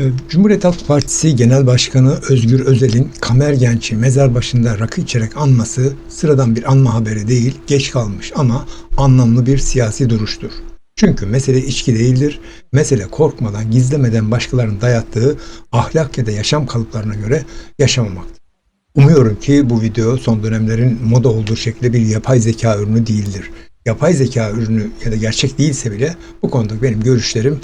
Ee, Cumhuriyet Halk Partisi Genel Başkanı Özgür Özel'in Kamergenç'i mezar başında rakı içerek anması sıradan bir anma haberi değil, geç kalmış ama anlamlı bir siyasi duruştur. Çünkü mesele içki değildir, mesele korkmadan, gizlemeden başkalarının dayattığı ahlak ya da yaşam kalıplarına göre yaşamamaktır. Umuyorum ki bu video son dönemlerin moda olduğu şekilde bir yapay zeka ürünü değildir. Yapay zeka ürünü ya da gerçek değilse bile bu konuda benim görüşlerimi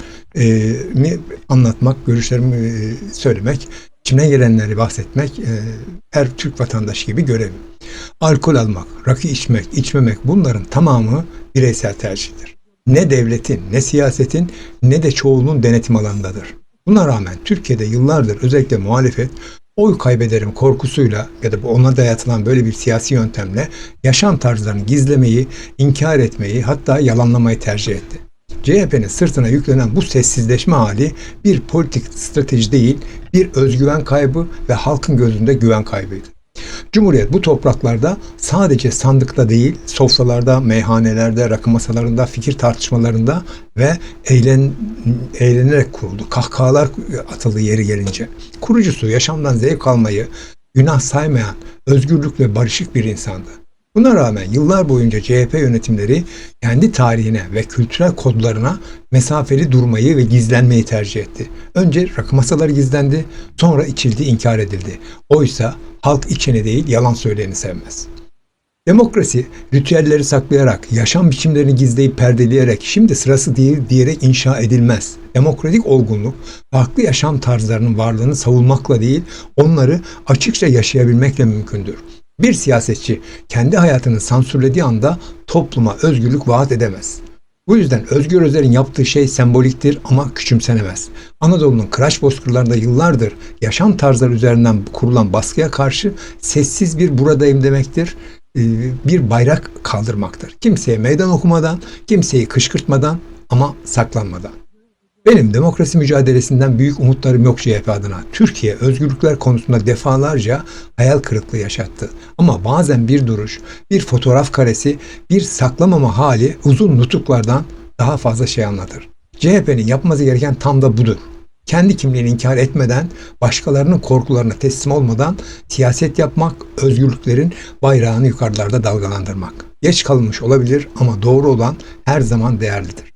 anlatmak, görüşlerimi e, söylemek, içimden gelenleri bahsetmek e, her Türk vatandaşı gibi görevim. Alkol almak, rakı içmek, içmemek bunların tamamı bireysel tercihtir. Ne devletin, ne siyasetin, ne de çoğunluğun denetim alanındadır. Buna rağmen Türkiye'de yıllardır özellikle muhalefet oy kaybederim korkusuyla ya da ona dayatılan böyle bir siyasi yöntemle yaşam tarzlarını gizlemeyi, inkar etmeyi hatta yalanlamayı tercih etti. CHP'nin sırtına yüklenen bu sessizleşme hali bir politik strateji değil, bir özgüven kaybı ve halkın gözünde güven kaybıydı. Cumhuriyet bu topraklarda sadece sandıkta değil, sofralarda, meyhanelerde, rakı masalarında, fikir tartışmalarında ve eğlen, eğlenerek kuruldu. Kahkahalar atıldı yeri gelince. Kurucusu yaşamdan zevk almayı günah saymayan, özgürlük ve barışık bir insandı. Buna rağmen yıllar boyunca CHP yönetimleri kendi tarihine ve kültürel kodlarına mesafeli durmayı ve gizlenmeyi tercih etti. Önce rakı masaları gizlendi, sonra içildi, inkar edildi. Oysa halk içeni değil, yalan söyleyeni sevmez. Demokrasi ritüelleri saklayarak, yaşam biçimlerini gizleyip perdeleyerek, şimdi sırası değil diyerek inşa edilmez. Demokratik olgunluk, farklı yaşam tarzlarının varlığını savunmakla değil, onları açıkça yaşayabilmekle mümkündür. Bir siyasetçi kendi hayatını sansürlediği anda topluma özgürlük vaat edemez. Bu yüzden Özgür Özel'in yaptığı şey semboliktir ama küçümsenemez. Anadolu'nun kıraç bozkırlarında yıllardır yaşam tarzları üzerinden kurulan baskıya karşı sessiz bir buradayım demektir bir bayrak kaldırmaktır. Kimseye meydan okumadan, kimseyi kışkırtmadan ama saklanmadan. Benim demokrasi mücadelesinden büyük umutlarım yok CHP adına. Türkiye özgürlükler konusunda defalarca hayal kırıklığı yaşattı. Ama bazen bir duruş, bir fotoğraf karesi, bir saklamama hali uzun nutuklardan daha fazla şey anlatır. CHP'nin yapması gereken tam da budur. Kendi kimliğini inkar etmeden, başkalarının korkularına teslim olmadan siyaset yapmak, özgürlüklerin bayrağını yukarılarda dalgalandırmak. Geç kalınmış olabilir ama doğru olan her zaman değerlidir.